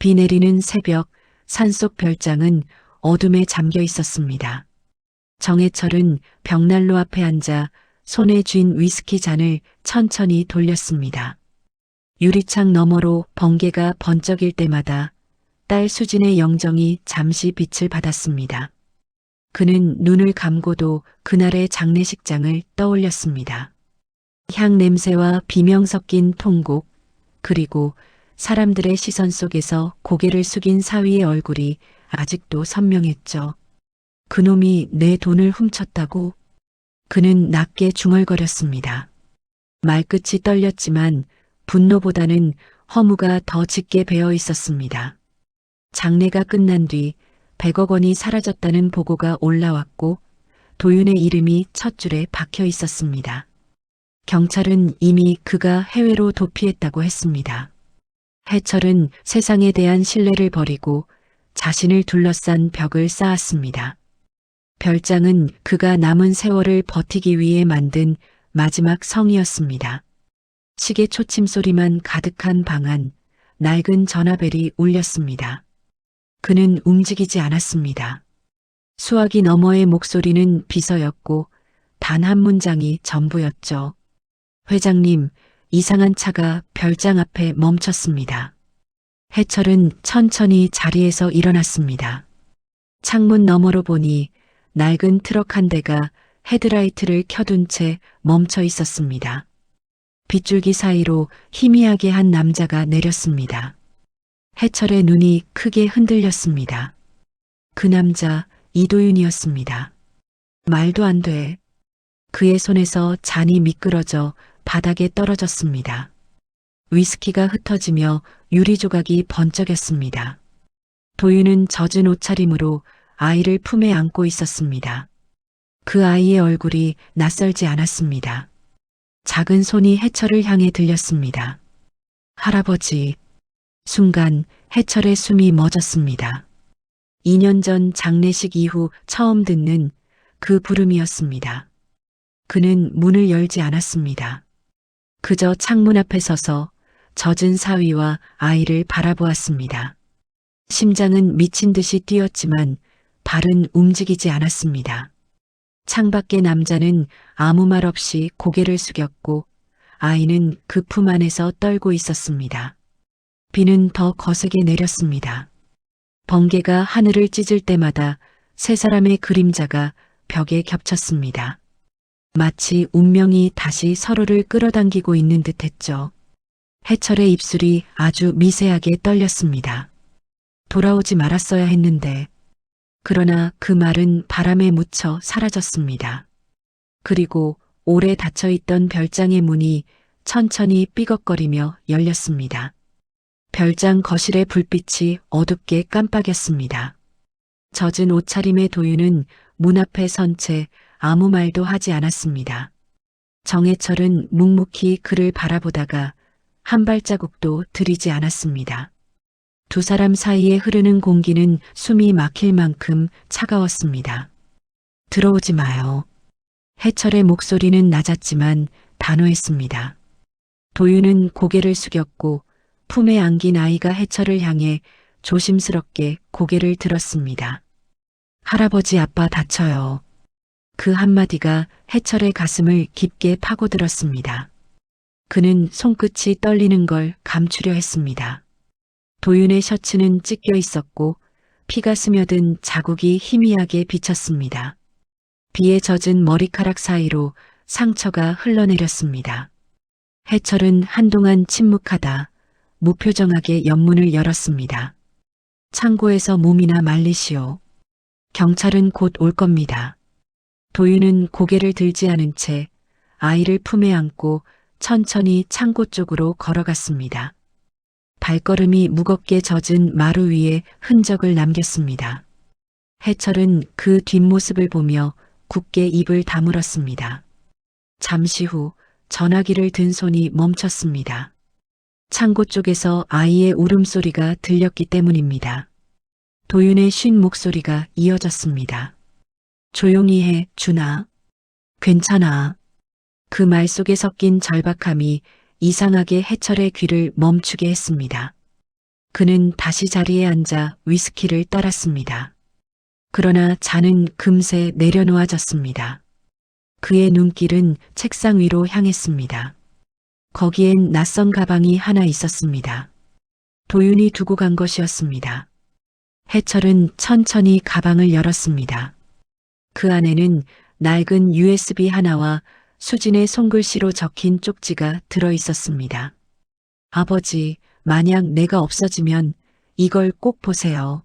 비 내리는 새벽 산속 별장은 어둠에 잠겨 있었습니다. 정해철은 벽난로 앞에 앉아 손에 쥔 위스키 잔을 천천히 돌렸습니다. 유리창 너머로 번개가 번쩍일 때마다 딸 수진의 영정이 잠시 빛을 받았습니다. 그는 눈을 감고도 그날의 장례식장을 떠올렸습니다. 향 냄새와 비명 섞인 통곡, 그리고 사람들의 시선 속에서 고개를 숙인 사위의 얼굴이 아직도 선명했죠. 그놈이 내 돈을 훔쳤다고? 그는 낮게 중얼거렸습니다. 말끝이 떨렸지만 분노보다는 허무가 더 짙게 배어 있었습니다. 장례가 끝난 뒤 100억 원이 사라졌다는 보고가 올라왔고 도윤의 이름이 첫 줄에 박혀 있었습니다. 경찰은 이미 그가 해외로 도피했다고 했습니다. 해철은 세상에 대한 신뢰를 버리고 자신을 둘러싼 벽을 쌓았습니다. 별장은 그가 남은 세월을 버티기 위해 만든 마지막 성이었습니다. 시계 초침 소리만 가득한 방 안, 낡은 전화벨이 울렸습니다. 그는 움직이지 않았습니다. 수화기 너머의 목소리는 비서였고 단 한 문장이 전부였죠. 회장님, 이상한 차가 별장 앞에 멈췄습니다. 해철은 천천히 자리에서 일어났습니다. 창문 너머로 보니 낡은 트럭 한 대가 헤드라이트를 켜둔 채 멈춰 있었습니다. 빗줄기 사이로 희미하게 한 남자가 내렸습니다. 해철의 눈이 크게 흔들렸습니다. 그 남자 이도윤이었습니다. 말도 안 돼. 그의 손에서 잔이 미끄러져 바닥에 떨어졌습니다. 위스키가 흩어지며 유리 조각이 번쩍였습니다. 도윤은 젖은 옷차림으로 아이를 품에 안고 있었습니다. 그 아이의 얼굴이 낯설지 않았습니다. 작은 손이 해철을 향해 들렸습니다. 할아버지. 순간 해철의 숨이 멎었습니다. 2년 전 장례식 이후 처음 듣는 그 부름이었습니다. 그는 문을 열지 않았습니다. 그저 창문 앞에 서서 젖은 사위와 아이를 바라보았습니다. 심장은 미친 듯이 뛰었지만 발은 움직이지 않았습니다. 창밖의 남자는 아무 말 없이 고개를 숙였고 아이는 그 품 안에서 떨고 있었습니다. 비는 더 거세게 내렸습니다. 번개가 하늘을 찢을 때마다 세 사람의 그림자가 벽에 겹쳤습니다. 마치 운명이 다시 서로를 끌어당기고 있는 듯 했죠. 해철의 입술이 아주 미세하게 떨렸습니다. 돌아오지 말았어야 했는데, 그러나 그 말은 바람에 묻혀 사라졌습니다. 그리고 오래 닫혀있던 별장의 문이 천천히 삐걱거리며 열렸습니다. 별장 거실의 불빛이 어둡게 깜빡였습니다. 젖은 옷차림의 도윤은 문 앞에 선 채 아무 말도 하지 않았습니다. 정해철은 묵묵히 그를 바라보다가 한 발자국도 들이지 않았습니다. 두 사람 사이에 흐르는 공기는 숨이 막힐 만큼 차가웠습니다. 들어오지 마요. 해철의 목소리는 낮았지만 단호했습니다. 도윤은 고개를 숙였고 품에 안긴 아이가 해철을 향해 조심스럽게 고개를 들었습니다. 할아버지 아빠 다쳐요. 그 한마디가 해철의 가슴을 깊게 파고들었습니다. 그는 손끝이 떨리는 걸 감추려 했습니다. 도윤의 셔츠는 찢겨 있었고 피가 스며든 자국이 희미하게 비쳤습니다. 비에 젖은 머리카락 사이로 상처가 흘러내렸습니다. 해철은 한동안 침묵하다 무표정하게 연문을 열었습니다. 창고에서 몸이나 말리시오. 경찰은 곧 올 겁니다. 도윤은 고개를 들지 않은 채 아이를 품에 안고 천천히 창고 쪽으로 걸어갔습니다. 발걸음이 무겁게 젖은 마루 위에 흔적을 남겼습니다. 해철은 그 뒷모습을 보며 굳게 입을 다물었습니다. 잠시 후 전화기를 든 손이 멈췄습니다. 창고 쪽에서 아이의 울음소리가 들렸기 때문입니다. 도윤의 쉰 목소리가 이어졌습니다. 조용히 해, 준아. 괜찮아. 그 말 속에 섞인 절박함이 이상하게 해철의 귀를 멈추게 했습니다. 그는 다시 자리에 앉아 위스키를 따랐습니다. 그러나 잔은 금세 내려놓아졌습니다. 그의 눈길은 책상 위로 향했습니다. 거기엔 낯선 가방이 하나 있었습니다. 도윤이 두고 간 것이었습니다. 해철은 천천히 가방을 열었습니다. 그 안에는 낡은 USB 하나와 수진의 손글씨로 적힌 쪽지가 들어 있었습니다. 아버지, 만약 내가 없어지면 이걸 꼭 보세요.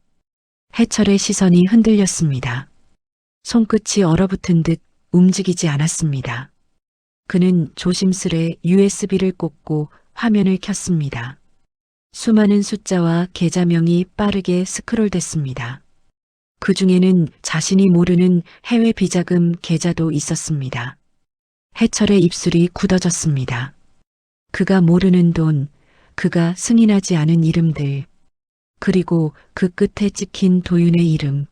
해철의 시선이 흔들렸습니다. 손끝이 얼어붙은 듯 움직이지 않았습니다. 그는 조심스레 USB를 꽂고 화면을 켰습니다. 수많은 숫자와 계좌명이 빠르게 스크롤됐습니다. 그 중에는 자신이 모르는 해외 비자금 계좌도 있었습니다. 해철의 입술이 굳어졌습니다. 그가 모르는 돈, 그가 승인하지 않은 이름들, 그리고 그 끝에 찍힌 도윤의 이름.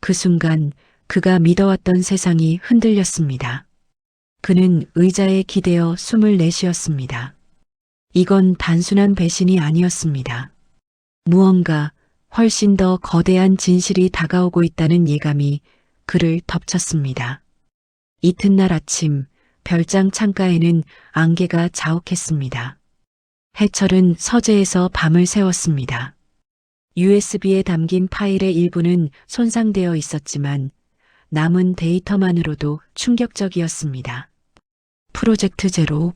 그 순간 그가 믿어왔던 세상이 흔들렸습니다. 그는 의자에 기대어 숨을 내쉬었습니다. 이건 단순한 배신이 아니었습니다. 무언가 훨씬 더 거대한 진실이 다가오고 있다는 예감이 그를 덮쳤습니다. 이튿날 아침 별장 창가에는 안개가 자욱했습니다. 해철은 서재에서 밤을 새웠습니다. USB에 담긴 파일의 일부는 손상되어 있었지만 남은 데이터만으로도 충격적이었습니다. 프로젝트 제로.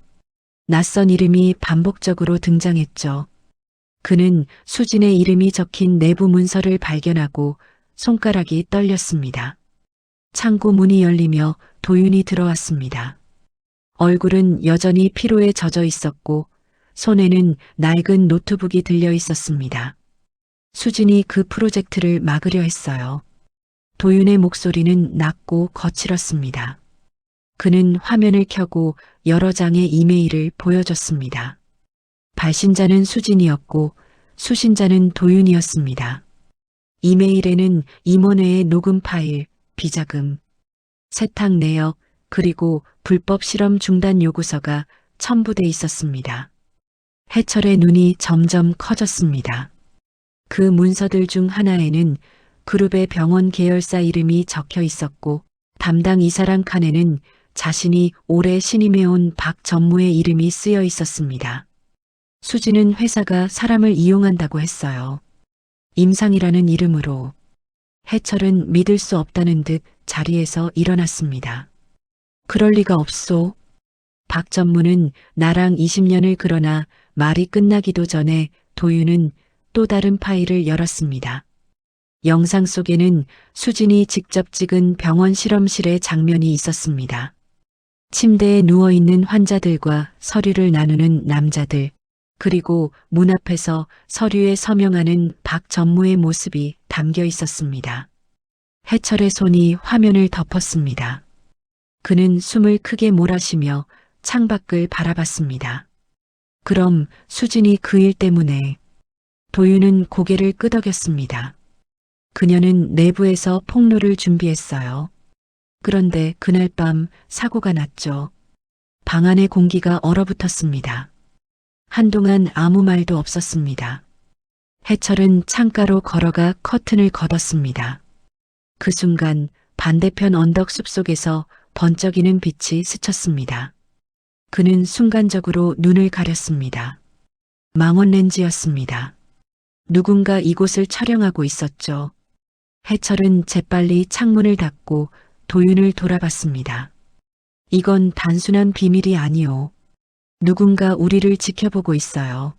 낯선 이름이 반복적으로 등장했죠. 그는 수진의 이름이 적힌 내부 문서를 발견하고 손가락이 떨렸습니다. 창고 문이 열리며 도윤이 들어왔습니다. 얼굴은 여전히 피로에 젖어 있었고 손에는 낡은 노트북이 들려 있었습니다. 수진이 그 프로젝트를 막으려 했어요. 도윤의 목소리는 낮고 거칠었습니다. 그는 화면을 켜고 여러 장의 이메일을 보여줬습니다. 발신자는 수진이었고 수신자는 도윤이었습니다. 이메일에는 임원회의 녹음 파일, 비자금, 세탁 내역, 그리고 불법 실험 중단 요구서가 첨부돼 있었습니다. 해철의 눈이 점점 커졌습니다. 그 문서들 중 하나에는 그룹의 병원 계열사 이름이 적혀 있었고 담당 이사랑 칸에는 자신이 오래 신임해온 박 전무의 이름이 쓰여 있었습니다. 수지는 회사가 사람을 이용한다고 했어요. 임상이라는 이름으로. 해철은 믿을 수 없다는 듯 자리에서 일어났습니다. 그럴 리가 없소. 박 전무는 나랑 20년을 그러나 말이 끝나기도 전에 도윤은 또 다른 파일을 열었습니다. 영상 속에는 수진이 직접 찍은 병원 실험실의 장면이 있었습니다. 침대에 누워있는 환자들과 서류를 나누는 남자들, 그리고 문 앞에서 서류에 서명하는 박 전무의 모습이 담겨 있었습니다. 해철의 손이 화면을 덮었습니다. 그는 숨을 크게 몰아쉬며 창밖을 바라봤습니다. 그럼 수진이 그 일 때문에 도윤은 고개를 끄덕였습니다. 그녀는 내부에서 폭로를 준비했어요. 그런데 그날 밤 사고가 났죠. 방 안의 공기가 얼어붙었습니다. 한동안 아무 말도 없었습니다. 해철은 창가로 걸어가 커튼을 걷었습니다. 그 순간 반대편 언덕 숲속에서 번쩍이는 빛이 스쳤습니다. 그는 순간적으로 눈을 가렸습니다. 망원 렌즈였습니다. 누군가 이곳을 촬영하고 있었죠. 해철은 재빨리 창문을 닫고 도윤을 돌아봤습니다. 이건 단순한 비밀이 아니오. 누군가 우리를 지켜보고 있어요.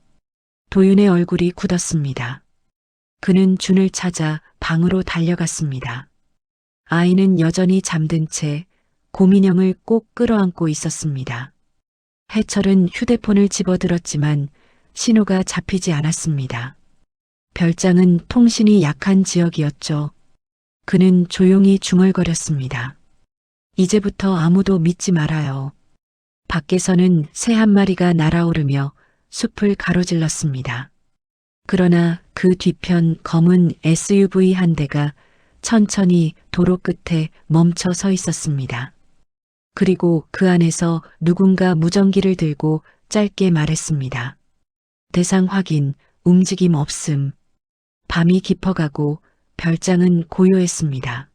도윤의 얼굴이 굳었습니다. 그는 준을 찾아 방으로 달려갔습니다. 아이는 여전히 잠든 채 고민형을 꼭 끌어안고 있었습니다. 해철은 휴대폰을 집어들었지만 신호가 잡히지 않았습니다. 별장은 통신이 약한 지역이었죠. 그는 조용히 중얼거렸습니다. 이제부터 아무도 믿지 말아요. 밖에서는 새 한 마리가 날아오르며 숲을 가로질렀습니다. 그러나 그 뒤편 검은 SUV 한 대가 천천히 도로 끝에 멈춰 서 있었습니다. 그리고 그 안에서 누군가 무전기를 들고 짧게 말했습니다. 대상 확인, 움직임 없음. 밤이 깊어가고 별장은 고요했습니다.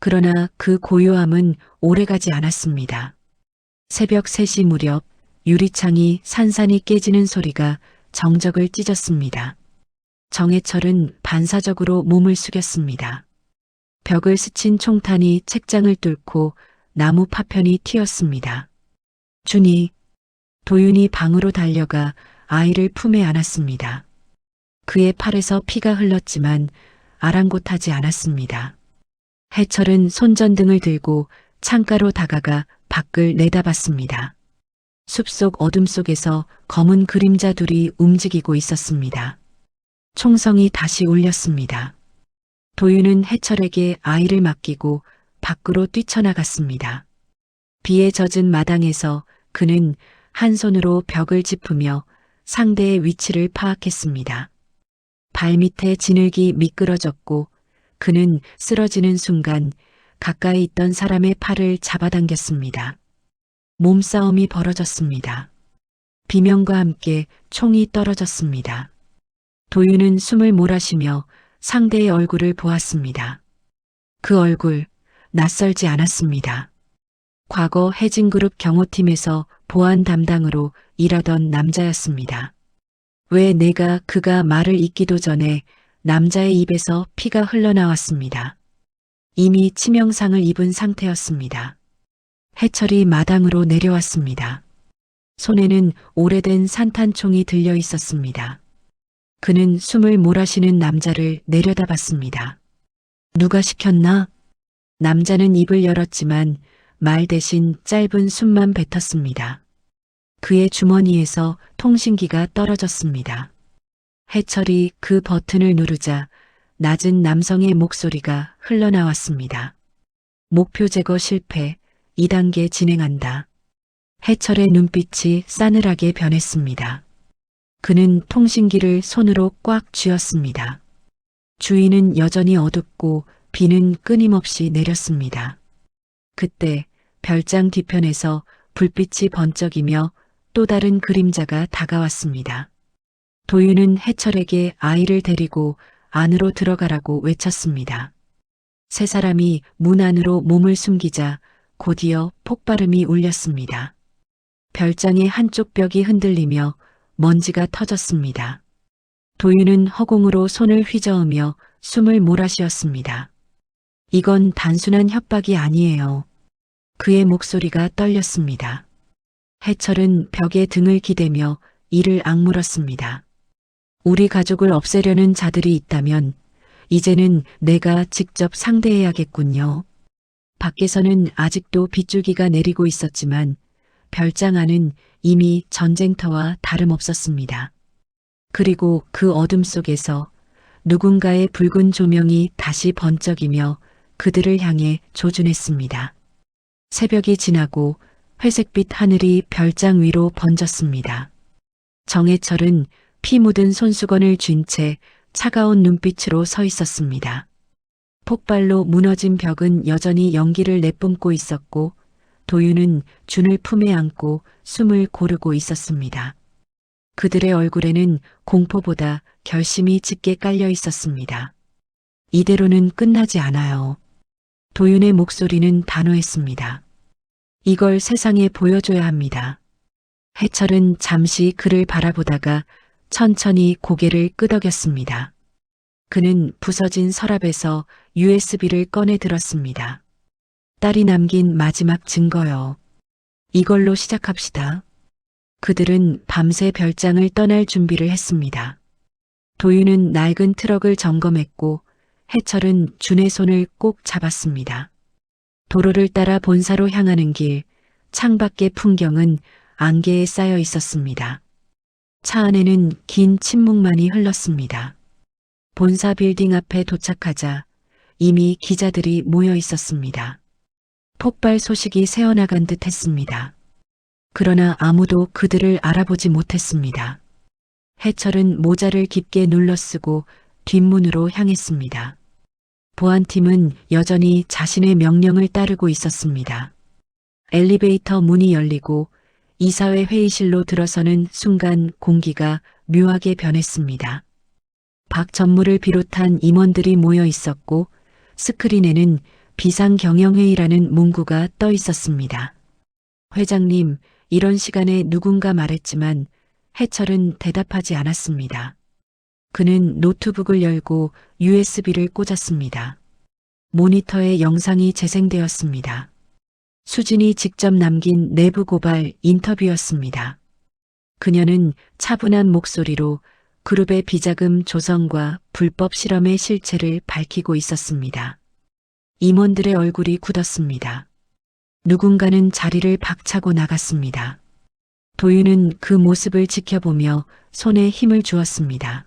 그러나 그 고요함은 오래가지 않았습니다. 새벽 3시 무렵 유리창이 산산이 깨지는 소리가 정적을 찢었습니다. 정해철은 반사적으로 몸을 숙였습니다. 벽을 스친 총탄이 책장을 뚫고 나무 파편이 튀었습니다. 준이, 도윤이 방으로 달려가 아이를 품에 안았습니다. 그의 팔에서 피가 흘렀지만 아랑곳하지 않았습니다. 해철은 손전등을 들고 창가로 다가가 밖을 내다봤습니다. 숲속 어둠 속에서 검은 그림자 둘이 움직이고 있었습니다. 총성이 다시 울렸습니다. 도윤은 해철에게 아이를 맡기고 밖으로 뛰쳐나갔습니다. 비에 젖은 마당에서 그는 한 손으로 벽을 짚으며 상대의 위치를 파악했습니다. 발밑에 진흙이 미끄러졌고 그는 쓰러지는 순간 가까이 있던 사람의 팔을 잡아당겼습니다. 몸싸움이 벌어졌습니다. 비명과 함께 총이 떨어졌습니다. 도윤은 숨을 몰아쉬며 상대의 얼굴을 보았습니다. 그 얼굴 낯설지 않았습니다. 과거 해진그룹 경호팀에서 보안 담당으로 일하던 남자였습니다. 왜 내가 그가 말을 잇기도 전에 남자의 입에서 피가 흘러나왔습니다. 이미 치명상을 입은 상태였습니다. 해철이 마당으로 내려왔습니다. 손에는 오래된 산탄총이 들려 있었습니다. 그는 숨을 몰아쉬는 남자를 내려다봤습니다. 누가 시켰나? 남자는 입을 열었지만 말 대신 짧은 숨만 뱉었습니다. 그의 주머니에서 통신기가 떨어졌습니다. 해철이 그 버튼을 누르자 낮은 남성의 목소리가 흘러나왔습니다. 목표 제거 실패, 2단계 진행한다. 해철의 눈빛이 싸늘하게 변했습니다. 그는 통신기를 손으로 꽉 쥐었습니다. 주위는 여전히 어둡고 비는 끊임없이 내렸습니다. 그때 별장 뒤편에서 불빛이 번쩍이며 또 다른 그림자가 다가왔습니다. 도윤은 해철에게 아이를 데리고 안으로 들어가라고 외쳤습니다. 세 사람이 문 안으로 몸을 숨기자 곧이어 폭발음이 울렸습니다. 별장의 한쪽 벽이 흔들리며 먼지가 터졌습니다. 도윤은 허공으로 손을 휘저으며 숨을 몰아쉬었습니다. 이건 단순한 협박이 아니에요. 그의 목소리가 떨렸습니다. 해철은 벽에 등을 기대며 이를 악물었습니다. 우리 가족을 없애려는 자들이 있다면 이제는 내가 직접 상대해야겠군요. 밖에서는 아직도 빗줄기가 내리고 있었지만 별장 안은 이미 전쟁터와 다름없었습니다. 그리고 그 어둠 속에서 누군가의 붉은 조명이 다시 번쩍이며 그들을 향해 조준했습니다. 새벽이 지나고 회색빛 하늘이 별장 위로 번졌습니다. 정해철은 피 묻은 손수건을 쥔 채 차가운 눈빛으로 서 있었습니다. 폭발로 무너진 벽은 여전히 연기를 내뿜고 있었고 도윤은 준을 품에 안고 숨을 고르고 있었습니다. 그들의 얼굴에는 공포보다 결심이 짙게 깔려 있었습니다. 이대로는 끝나지 않아요. 도윤의 목소리는 단호했습니다. 이걸 세상에 보여줘야 합니다. 해철은 잠시 그를 바라보다가 천천히 고개를 끄덕였습니다. 그는 부서진 서랍에서 USB를 꺼내 들었습니다. 딸이 남긴 마지막 증거요. 이걸로 시작합시다. 그들은 밤새 별장을 떠날 준비를 했습니다. 도윤은 낡은 트럭을 점검했고 해철은 준의 손을 꼭 잡았습니다. 도로를 따라 본사로 향하는 길, 창밖의 풍경은 안개에 쌓여 있었습니다. 차 안에는 긴 침묵만이 흘렀습니다. 본사 빌딩 앞에 도착하자 이미 기자들이 모여 있었습니다. 폭발 소식이 새어나간 듯 했습니다. 그러나 아무도 그들을 알아보지 못했습니다. 해철은 모자를 깊게 눌러 쓰고 뒷문으로 향했습니다. 보안팀은 여전히 자신의 명령을 따르고 있었습니다. 엘리베이터 문이 열리고 이사회 회의실로 들어서는 순간 공기가 묘하게 변했습니다. 박 전무를 비롯한 임원들이 모여 있었고 스크린에는 비상경영회의라는 문구가 떠 있었습니다. 회장님, 이런 시간에 누군가 말했지만 해철은 대답하지 않았습니다. 그는 노트북을 열고 USB를 꽂았습니다. 모니터에 영상이 재생되었습니다. 수진이 직접 남긴 내부 고발 인터뷰였습니다. 그녀는 차분한 목소리로 그룹의 비자금 조성과 불법 실험의 실체를 밝히고 있었습니다. 임원들의 얼굴이 굳었습니다. 누군가는 자리를 박차고 나갔습니다. 도윤은 그 모습을 지켜보며 손에 힘을 주었습니다.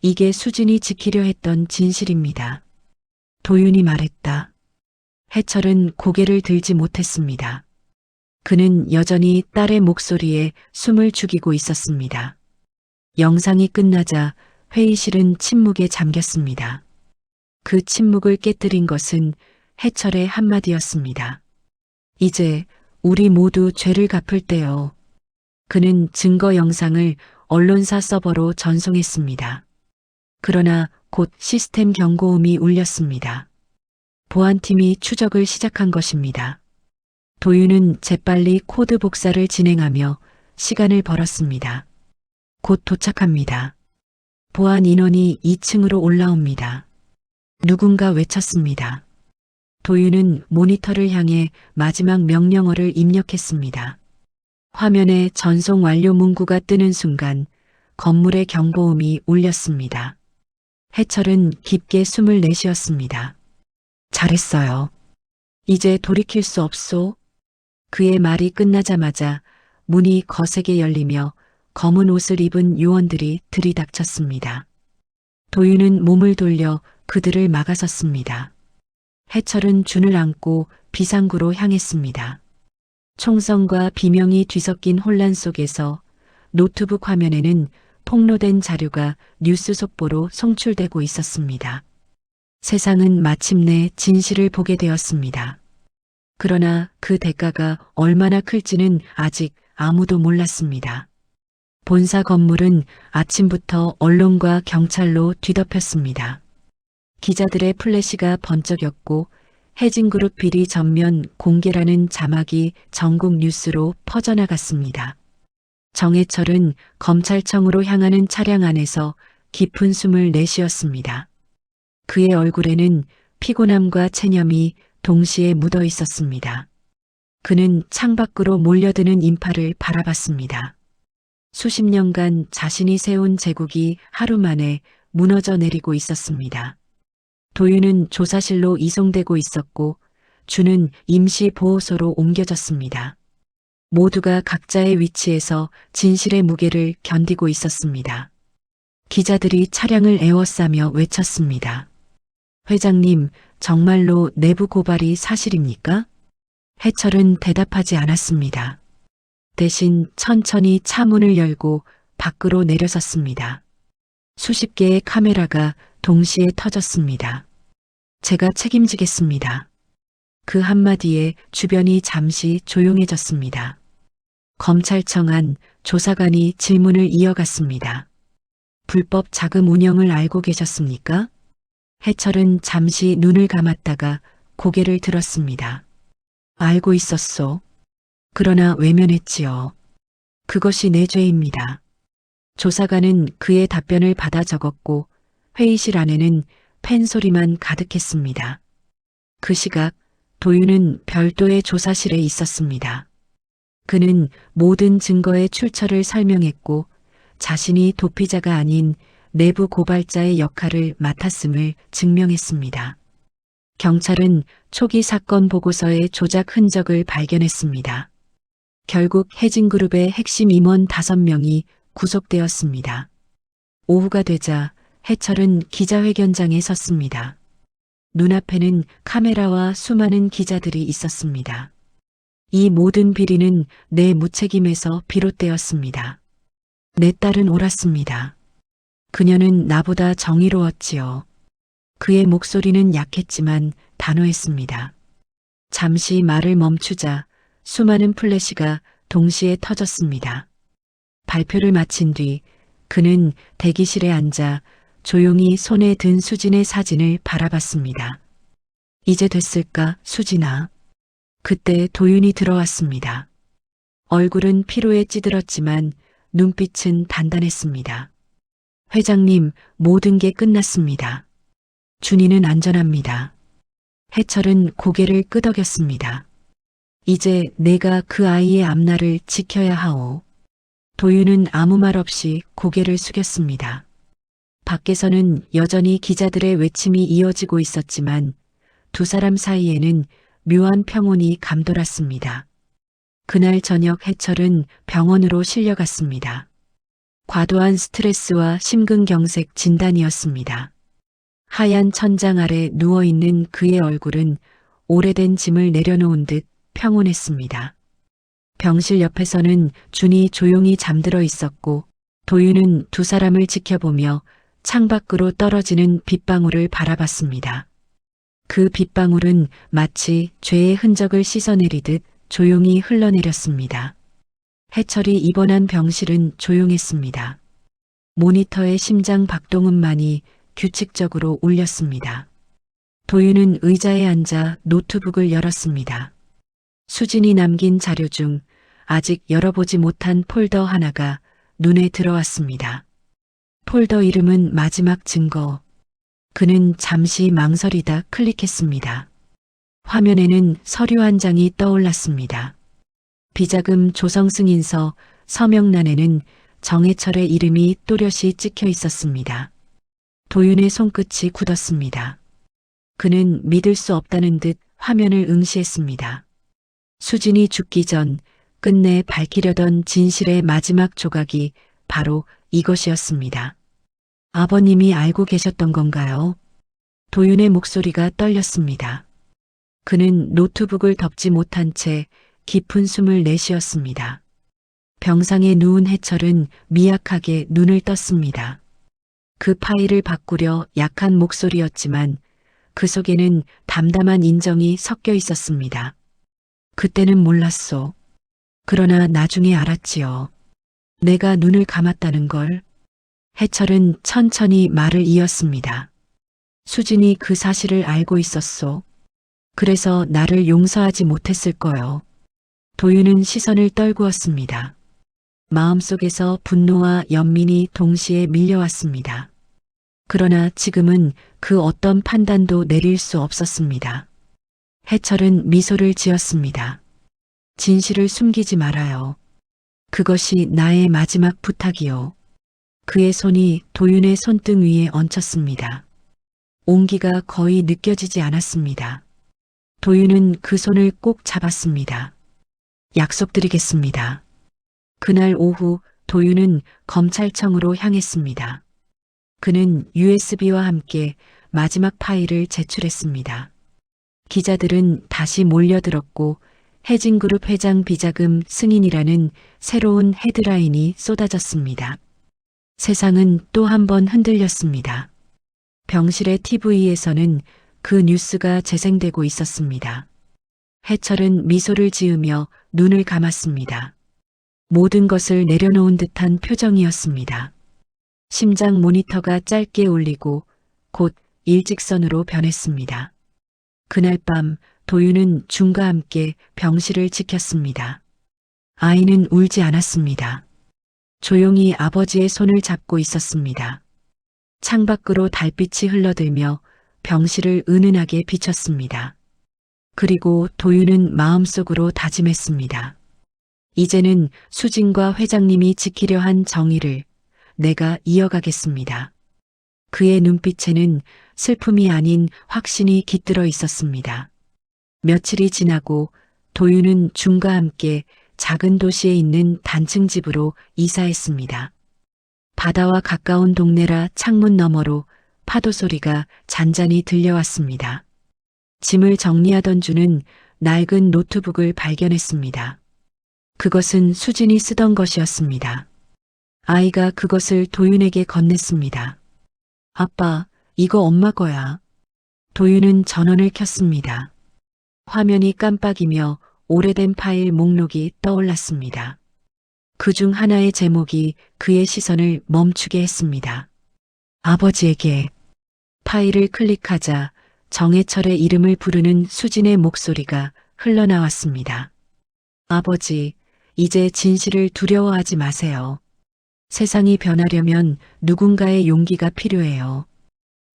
이게 수진이 지키려 했던 진실입니다. 도윤이 말했다. 해철은 고개를 들지 못했습니다. 그는 여전히 딸의 목소리에 숨을 죽이고 있었습니다. 영상이 끝나자 회의실은 침묵에 잠겼습니다. 그 침묵을 깨뜨린 것은 해철의 한마디였습니다. 이제 우리 모두 죄를 갚을 때요. 그는 증거 영상을 언론사 서버로 전송했습니다. 그러나 곧 시스템 경고음이 울렸습니다. 보안팀이 추적을 시작한 것입니다. 도윤은 재빨리 코드 복사를 진행하며 시간을 벌었습니다. 곧 도착합니다. 보안 인원이 2층으로 올라옵니다. 누군가 외쳤습니다. 도윤은 모니터를 향해 마지막 명령어를 입력했습니다. 화면에 전송 완료 문구가 뜨는 순간 건물의 경보음이 울렸습니다. 해철은 깊게 숨을 내쉬었습니다. 잘했어요. 이제 돌이킬 수 없소. 그의 말이 끝나자마자 문이 거세게 열리며 검은 옷을 입은 요원들이 들이닥쳤습니다. 도윤은 몸을 돌려 그들을 막아섰습니다. 해철은 준을 안고 비상구로 향했습니다. 총성과 비명이 뒤섞인 혼란 속에서 노트북 화면에는 폭로된 자료가 뉴스 속보로 송출되고 있었습니다. 세상은 마침내 진실을 보게 되었습니다. 그러나 그 대가가 얼마나 클지는 아직 아무도 몰랐습니다. 본사 건물은 아침부터 언론과 경찰로 뒤덮였습니다. 기자들의 플래시가 번쩍였고 해진그룹 비리 전면 공개라는 자막이 전국 뉴스로 퍼져나갔습니다. 정해철은 검찰청으로 향하는 차량 안에서 깊은 숨을 내쉬었습니다. 그의 얼굴에는 피곤함과 체념이 동시에 묻어 있었습니다. 그는 창밖으로 몰려드는 인파를 바라봤습니다. 수십 년간 자신이 세운 제국이 하루 만에 무너져 내리고 있었습니다. 도윤은 조사실로 이송되고 있었고 주는 임시 보호소로 옮겨졌습니다. 모두가 각자의 위치에서 진실의 무게를 견디고 있었습니다. 기자들이 차량을 에워싸며 외쳤습니다. 회장님, 정말로 내부 고발이 사실입니까? 해철은 대답하지 않았습니다. 대신 천천히 차 문을 열고 밖으로 내려섰습니다. 수십 개의 카메라가 동시에 터졌습니다. 제가 책임지겠습니다. 그 한마디에 주변이 잠시 조용해졌습니다. 검찰청 안 조사관이 질문을 이어갔습니다. 불법 자금 운영을 알고 계셨습니까? 해철은 잠시 눈을 감았다가 고개를 들었습니다. 알고 있었소. 그러나 외면했지요. 그것이 내 죄입니다. 조사관은 그의 답변을 받아 적었고 회의실 안에는 팬 소리만 가득했습니다. 그 시각 도윤은 별도의 조사실에 있었습니다. 그는 모든 증거의 출처를 설명했고 자신이 도피자가 아닌 내부 고발자의 역할을 맡았음을 증명했습니다. 경찰은 초기 사건 보고서의 조작 흔적을 발견했습니다. 결국 해진그룹의 핵심 임원 5명이 구속되었습니다. 오후가 되자 해철은 기자회견장에 섰습니다. 눈앞에는 카메라와 수많은 기자들이 있었습니다. 이 모든 비리는 내 무책임에서 비롯되었습니다. 내 딸은 옳았습니다. 그녀는 나보다 정의로웠지요. 그의 목소리는 약했지만 단호했습니다. 잠시 말을 멈추자 수많은 플래시가 동시에 터졌습니다. 발표를 마친 뒤 그는 대기실에 앉아 조용히 손에 든 수진의 사진을 바라봤습니다. 이제 됐을까, 수진아? 그때 도윤이 들어왔습니다. 얼굴은 피로에 찌들었지만 눈빛은 단단했습니다. 회장님, 모든 게 끝났습니다. 준이는 안전합니다. 해철은 고개를 끄덕였습니다. 이제 내가 그 아이의 앞날을 지켜야 하오. 도윤은 아무 말 없이 고개를 숙였습니다. 밖에서는 여전히 기자들의 외침이 이어지고 있었지만 두 사람 사이에는 묘한 평온이 감돌았습니다. 그날 저녁 해철은 병원으로 실려갔습니다. 과도한 스트레스와 심근경색 진단이었습니다. 하얀 천장 아래 누워있는 그의 얼굴은 오래된 짐을 내려놓은 듯 평온했습니다. 병실 옆에서는 준이 조용히 잠들어 있었고 도윤은 두 사람을 지켜보며 창밖으로 떨어지는 빗방울을 바라봤습니다. 그 빗방울은 마치 죄의 흔적을 씻어내리듯 조용히 흘러내렸습니다. 해철이 입원한 병실은 조용했습니다. 모니터의 심장 박동음만이 규칙적으로 울렸습니다. 도윤은 의자에 앉아 노트북을 열었습니다. 수진이 남긴 자료 중 아직 열어보지 못한 폴더 하나가 눈에 들어왔습니다. 폴더 이름은 마지막 증거. 그는 잠시 망설이다 클릭했습니다. 화면에는 서류 한 장이 떠올랐습니다. 비자금 조성 승인서 서명란에는 정해철의 이름이 또렷이 찍혀 있었습니다. 도윤의 손끝이 굳었습니다. 그는 믿을 수 없다는 듯 화면을 응시했습니다. 수진이 죽기 전 끝내 밝히려던 진실의 마지막 조각이 바로 이것이었습니다. 아버님이 알고 계셨던 건가요? 도윤의 목소리가 떨렸습니다. 그는 노트북을 덮지 못한 채 깊은 숨을 내쉬었습니다. 병상에 누운 해철은 미약하게 눈을 떴습니다. 그 파일을 바꾸려 약한 목소리였지만 그 속에는 담담한 인정이 섞여 있었습니다. 그때는 몰랐소. 그러나 나중에 알았지요. 내가 눈을 감았다는 걸. 해철은 천천히 말을 이었습니다. 수진이 그 사실을 알고 있었소. 그래서 나를 용서하지 못했을 거요. 도윤은 시선을 떨구었습니다. 마음속에서 분노와 연민이 동시에 밀려왔습니다. 그러나 지금은 그 어떤 판단도 내릴 수 없었습니다. 해철은 미소를 지었습니다. 진실을 숨기지 말아요. 그것이 나의 마지막 부탁이요. 그의 손이 도윤의 손등 위에 얹혔습니다. 온기가 거의 느껴지지 않았습니다. 도윤은 그 손을 꼭 잡았습니다. 약속드리겠습니다. 그날 오후 도윤은 검찰청으로 향했습니다. 그는 USB와 함께 마지막 파일을 제출했습니다. 기자들은 다시 몰려들었고 해진그룹 회장 비자금 승인이라는 새로운 헤드라인이 쏟아졌습니다. 세상은 또 한 번 흔들렸습니다. 병실의 TV에서는 그 뉴스가 재생되고 있었습니다. 해철은 미소를 지으며 눈을 감았습니다. 모든 것을 내려놓은 듯한 표정이었습니다. 심장 모니터가 짧게 울리고 곧 일직선으로 변했습니다. 그날 밤 도윤은 준과 함께 병실을 지켰습니다. 아이는 울지 않았습니다. 조용히 아버지의 손을 잡고 있었습니다. 창밖으로 달빛이 흘러들며 병실을 은은하게 비쳤습니다. 그리고 도윤은 마음속으로 다짐했습니다. 이제는 수진과 회장님이 지키려 한 정의를 내가 이어가겠습니다. 그의 눈빛에는 슬픔이 아닌 확신이 깃들어 있었습니다. 며칠이 지나고 도윤은 준과 함께 작은 도시에 있는 단층 집으로 이사했습니다. 바다와 가까운 동네라 창문 너머로 파도 소리가 잔잔히 들려왔습니다. 짐을 정리하던 주는 낡은 노트북을 발견했습니다. 그것은 수진이 쓰던 것이었습니다. 아이가 그것을 도윤에게 건넸습니다. 아빠, 이거 엄마 거야. 도윤은 전원을 켰습니다. 화면이 깜빡이며 오래된 파일 목록이 떠올랐습니다. 그 중 하나의 제목이 그의 시선을 멈추게 했습니다. 아버지에게 파일을 클릭하자 정해철의 이름을 부르는 수진의 목소리가 흘러나왔습니다. 아버지, 이제 진실을 두려워하지 마세요. 세상이 변하려면 누군가의 용기가 필요해요.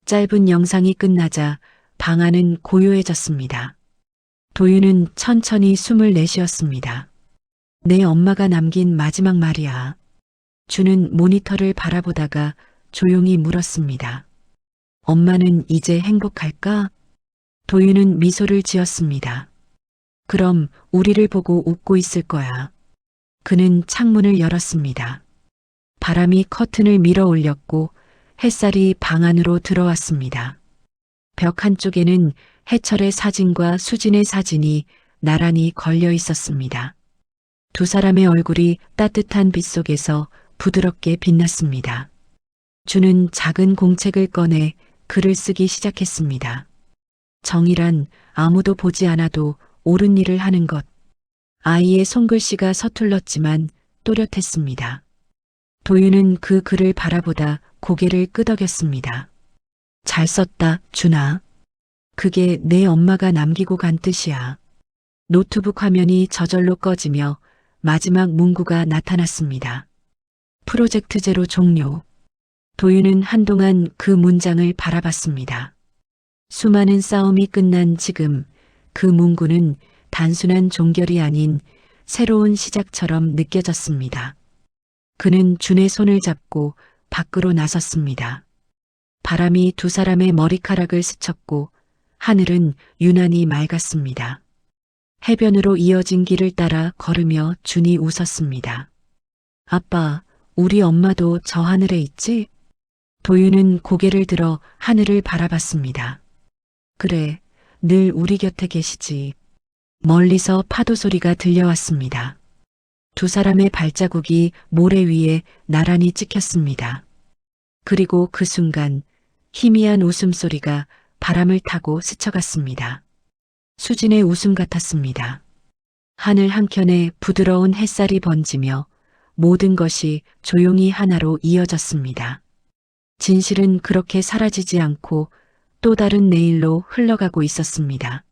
짧은 영상이 끝나자 방 안은 고요해졌습니다. 도윤은 천천히 숨을 내쉬었습니다. 내 엄마가 남긴 마지막 말이야. 주는 모니터를 바라보다가 조용히 물었습니다. 엄마는 이제 행복할까? 도윤은 미소를 지었습니다. 그럼 우리를 보고 웃고 있을 거야. 그는 창문을 열었습니다. 바람이 커튼을 밀어 올렸고 햇살이 방 안으로 들어왔습니다. 벽 한쪽에는 해철의 사진과 수진의 사진이 나란히 걸려 있었습니다. 두 사람의 얼굴이 따뜻한 빛 속에서 부드럽게 빛났습니다. 주는 작은 공책을 꺼내 글을 쓰기 시작했습니다. 정이란 아무도 보지 않아도 옳은 일을 하는 것. 아이의 손글씨가 서툴렀지만 또렷했습니다. 도윤은 그 글을 바라보다 고개를 끄덕였습니다. 잘 썼다, 준아. 그게 내 엄마가 남기고 간 뜻이야. 노트북 화면이 저절로 꺼지며 마지막 문구가 나타났습니다. 프로젝트 제로 종료. 도윤은 한동안 그 문장을 바라봤습니다. 수많은 싸움이 끝난 지금 그 문구는 단순한 종결이 아닌 새로운 시작처럼 느껴졌습니다. 그는 준의 손을 잡고 밖으로 나섰습니다. 바람이 두 사람의 머리카락을 스쳤고 하늘은 유난히 맑았습니다. 해변으로 이어진 길을 따라 걸으며 준이 웃었습니다. 아빠, 우리 엄마도 저 하늘에 있지? 도윤은 고개를 들어 하늘을 바라봤습니다. 그래, 늘 우리 곁에 계시지. 멀리서 파도 소리가 들려왔습니다. 두 사람의 발자국이 모래 위에 나란히 찍혔습니다. 그리고 그 순간 희미한 웃음소리가 바람을 타고 스쳐갔습니다. 수진의 웃음 같았습니다. 하늘 한켠에 부드러운 햇살이 번지며 모든 것이 조용히 하나로 이어졌습니다. 진실은 그렇게 사라지지 않고 또 다른 내일로 흘러가고 있었습니다.